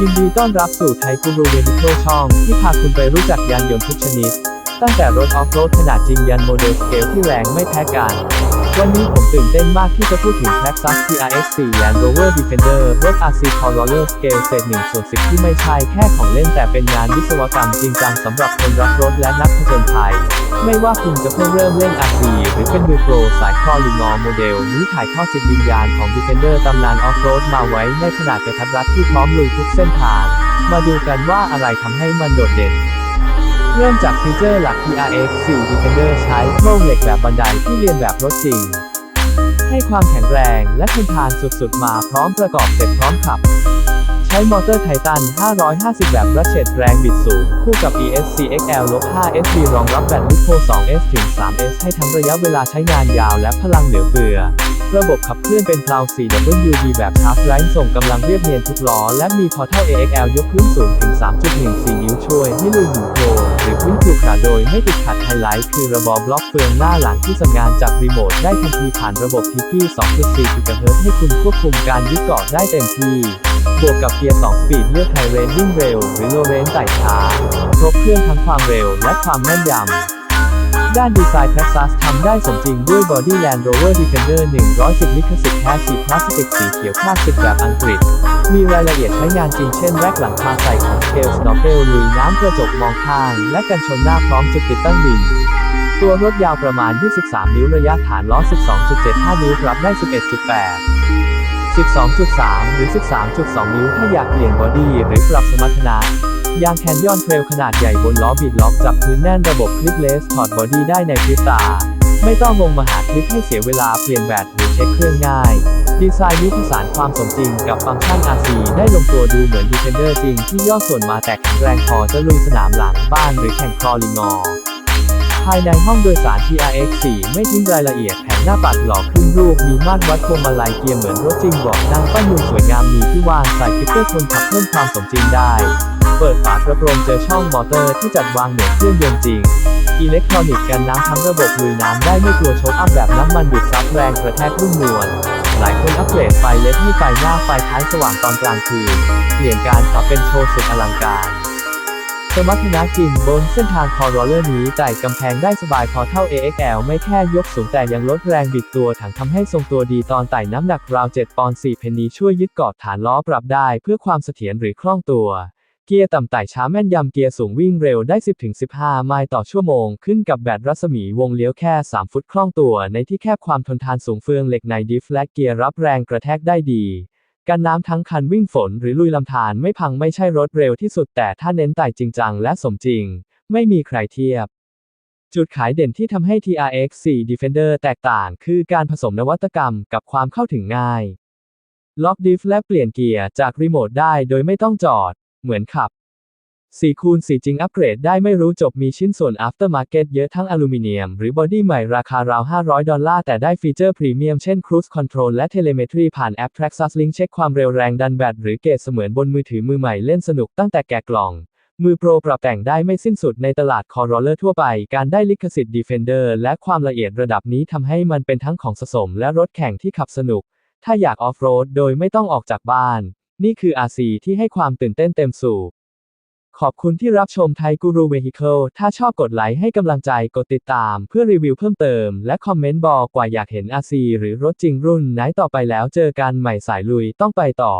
ยินดีต้อนรับสู่ไทยกูรูเวนิโคช่องที่พาคุณไปรู้จักยานยนต์ทุกชนิด ตั้งแต่รถออฟโรดขนาดจริงยันโมเดลสเกลที่แรงไม่แพ้กัน วันนี้ผมตื่นเต้นมากที่จะพูดถึง Lexus TRX 4 Land Rover Defender รถ RC Coroller Scale เศษ1ส่วน10 ที่ไม่ใช่แค่ของเล่นแต่เป็นงานวิศวกรรมจริงจังสำหรับคนรักรถและนักผจญภัย ไม่ว่าคุณจะเพิ่งเริ่มเล่น RC หรือเป็นมือโปรสายครอลิงอโมเดลนี้ถ่ายทอดจิตวิญญาณของ Defender ตำนานออฟโรดมาไว้ในขนาดกระทัดรัดที่พร้อมลุยทุกเส้นทาง มาดูกันว่าอะไรทำให้มันโดดเด่น เริ่มจากฟีเจอร์หลัก TRX 4 Defender ใช้โครงเหล็กแบบบันไดที่เรียนแบบรถจริง ให้ความแข็งแรงและทนทานสุดๆ มาพร้อมประกอบเสร็จพร้อมขับ ใช้มอเตอร์ไททัน 550 แบบรัชเชดแรงบิดสูง คู่กับ ESC XL-5 SV รองรับแบตลิโพ 2S ถึง 3S ให้ทั้งระยะเวลาใช้งานยาวและพลังเหลือเฟือ ระบบขับเคลื่อนเป็นเพลา 4WD แบบชาร์จไร้ส่งกำลังเรียบเนียนทุกล้อ และมีพอร์ทัล AXL ยกพื้นสูงถึง 3.14 นิ้วช่วยให้ลุยหมุนโครหรือพื้นขรุขระโดยไม่ติดขัดไฮไลท์ คือระบอบล็อกเฟืองหน้าหลังที่สั่งงานจากรีโมทได้ทันทีผ่านระบบทิกกี้ 2.4 GHz ให้คุณควบคุมการยึดเกาะได้เต็มที่บวกกับเกียร์ 2 สปีดเลือกไฮเรนวิ่งเร็ว หรือโลเรนไต่ช้า ครบเครื่องทั้งความเร็วและความแม่นยำ ด้านดีไซน์ Texas ทำได้สมจริงด้วย Body Land Rover Defender 110 ลิขสิทธิ์แท้ฉีดพลาสติกสีเขียวคลาสสิกแบบอังกฤษ มีรายละเอียดใช้งานจริงเช่นแรกหลังคาใส่ของ Scale Snorkel ลุยน้ำกระจกมองข้าง และกันชนหน้าพร้อมจุดติดตั้งวินตัวรถยาวประมาณ 23 นิ้วระยะฐานล้อ 12.75 นิ้วรับได้ 11.8 12.3 หรือ 13.2 นิ้วถ้าอยากเปลี่ยนบอดี้หรือปรับสมรรถนะ ยางแคนยอนเทรลขนาดใหญ่บนล้อบิดล็อกจับพื้นแน่นระบบคลิปเลสถอดบอดี้ได้ในพริบตา ไม่ต้องลงมาหาคลิปให้เสียเวลาเปลี่ยนแบตหรือเช็คเครื่องง่าย ดีไซน์นี้ผสานความสมจริงกับฟังก์ชัน RC ได้ลงตัวดูเหมือน Defender จริงที่ย่อส่วนมาแต่แข็งแรงพอจะลุยสนามหลังบ้านหรือแข่งคลอลิงอ ภายในห้องโดยสาร TRX 4 ไม่ทิ้งรายละเอียดแผงหน้าปัดหล่อขึ้นรูป มีมาตรวัดพวงมาลัยเกียร์เหมือนรถจริงบอกนั่งป้ายมือสวยงามมีที่ว่างใส่ฟิกเกอร์คนขับเพิ่มความสมจริงได้ เปิดฝากระโปรงเจอช่องมอเตอร์ที่จัดวางเหมือนเครื่องยนต์จริงอิเล็กทรอนิกส์กันน้ำทั้งระบบลุยน้ำได้ไม่กลัวโชกอัพแบบน้ำมันดูดซับแรงกระแทกรุ่มนวลหลายคนอัปเกรดไฟเล็ดให้ไฟหน้าไฟท้ายสว่างตอนกลางคืน เปลี่ยนการขับเป็นโชว์สุดอลังการ สมรรถนะจริงบนเส้นทางคอร์โรเลอร์นี้ไต่กำแพงได้สบายพอเท่า AXL ไม่แค่ยกสูงแต่ยังลดแรงบิดตัวถังทำให้ทรงตัวดีตอนไต่น้ำหนักราว 7 ปอนด์ 4 เพนนีช่วยยึดเกาะฐานล้อปรับได้เพื่อความเสถียรหรือคล่องตัว เกียร์ต่ำไต่ช้าแม่นยำเกียร์สูงวิ่งเร็วได้ 10-15 ไมล์ต่อชั่วโมง ขึ้นกับแบตรัศมีวงเลี้ยวแค่ 3 ฟุตคล่องตัว ในที่แคบความทนทานสูงเฟืองเหล็กในดิฟและเกียร์รับแรงกระแทกได้ดี กันน้ำทั้งคันวิ่งฝนหรือลุยลำธารไม่พังไม่ใช่รถเร็วที่สุดแต่ถ้าเน้นไต่จริงจังและสมจริง ไม่มีใครเทียบ จุดขายเด่นที่ทำให้ TRX 4 Defender แตกต่างคือการผสมนวัตกรรมกับความเข้าถึงง่าย ล็อกดิฟและเปลี่ยนเกียร์จากรีโมทได้โดยไม่ต้องจอด เหมือนขับ 4คูณ4จริงอัปเกรดได้ไม่รู้จบมีชิ้นส่วน aftermarket เยอะทั้งอลูมิเนียม หรือบอดี้ใหม่ราคาราว 500 ดอลลาร์ แต่ได้ฟีเจอร์พรีเมียมเช่น Cruise Control และ Telemetry ผ่านแอป Traxxas Link เช็คความเร็วแรงดันแบตหรือเกจเสมือนบนมือถือมือใหม่เล่นสนุกตั้งแต่แกะกล่อง มือโปรปรับแต่งได้ไม่สิ้นสุดในตลาดคอร์โรเลอร์ทั่วไป การได้ลิขสิทธิ์ Defender และความละเอียดระดับนี้ทำให้มันเป็นทั้งของสะสม และรถแข่งที่ขับสนุก ถ้าอยากออฟโรดโดยไม่ต้องออกจากบ้าน นี่คือ RC ที่ให้ความตื่นเต้นเต็มสูบ ขอบคุณที่รับชมไทยกูรูเวฮิเคิลถ้าชอบกดไลค์ให้กำลังใจกดติดตามเพื่อรีวิวเพิ่มเติม และคอมเมนต์บอกว่าอยากเห็นอาซีหรือรถจริงรุ่นไหนต่อไปแล้วเจอกันใหม่สายลุยต้องไปต่อ